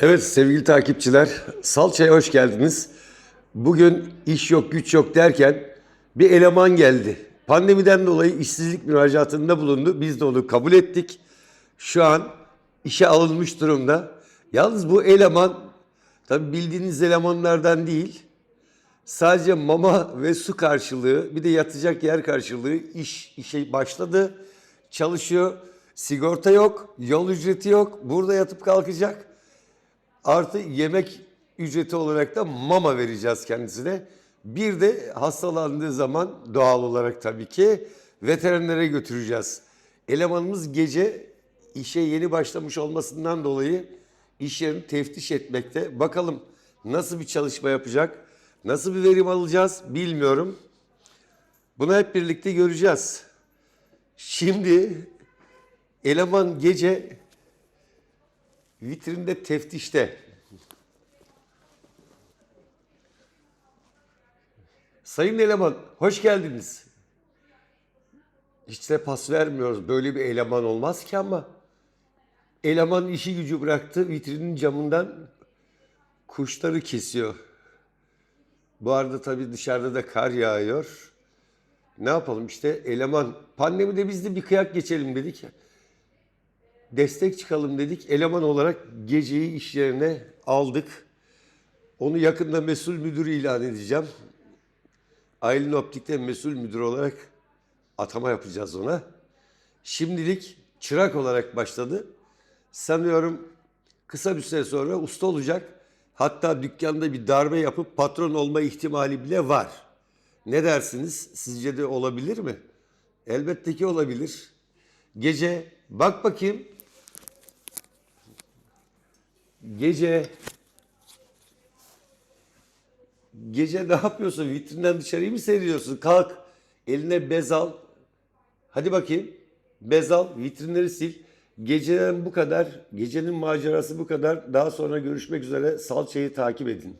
Evet sevgili takipçiler, Salça'ya hoş geldiniz. Bugün iş yok güç yok derken bir eleman geldi. Pandemiden dolayı işsizlik müracaatında bulundu. Biz de onu kabul ettik. Şu an işe alınmış durumda. Yalnız bu eleman tabi bildiğiniz elemanlardan değil. Sadece mama ve su karşılığı bir de yatacak yer karşılığı iş işe başladı. Çalışıyor. Sigorta yok, yol ücreti yok. Burada yatıp kalkacak. Artı yemek ücreti olarak da mama vereceğiz kendisine. Bir de hastalandığı zaman doğal olarak tabii ki veterinere götüreceğiz. Elemanımız gece işe yeni başlamış olmasından dolayı iş yerini teftiş etmekte. Bakalım nasıl bir çalışma yapacak, nasıl bir verim alacağız bilmiyorum. Bunu hep birlikte göreceğiz. Şimdi eleman gece vitrinde teftişte. Sayın eleman, hoş geldiniz. Hiç de pas vermiyoruz. Böyle bir eleman olmaz ki ama. Eleman işi gücü bıraktı, vitrinin camından kuşları kesiyor. Bu arada tabii dışarıda da kar yağıyor. Ne yapalım işte eleman. Pandemide biz de bir kıyak geçelim dedik destek çıkalım dedik. Eleman olarak geceyi iş yerine aldık. Onu yakında mesul müdür ilan edeceğim. Aylin Optik'te mesul müdür olarak atama yapacağız ona. Şimdilik çırak olarak başladı. Sanıyorum kısa bir süre sonra usta olacak. Hatta dükkanda bir darbe yapıp patron olma ihtimali bile var. Ne dersiniz? Sizce de olabilir mi? Elbette ki olabilir. Gece bak bakayım Gece Gece ne yapıyorsun? Vitrinden dışarıyı mı seyrediyorsun? Kalk. Eline bez al. Hadi bakayım. Bez al. Vitrinleri sil. Geceden bu kadar. Gecenin macerası bu kadar. Daha sonra görüşmek üzere. Salçayı takip edin.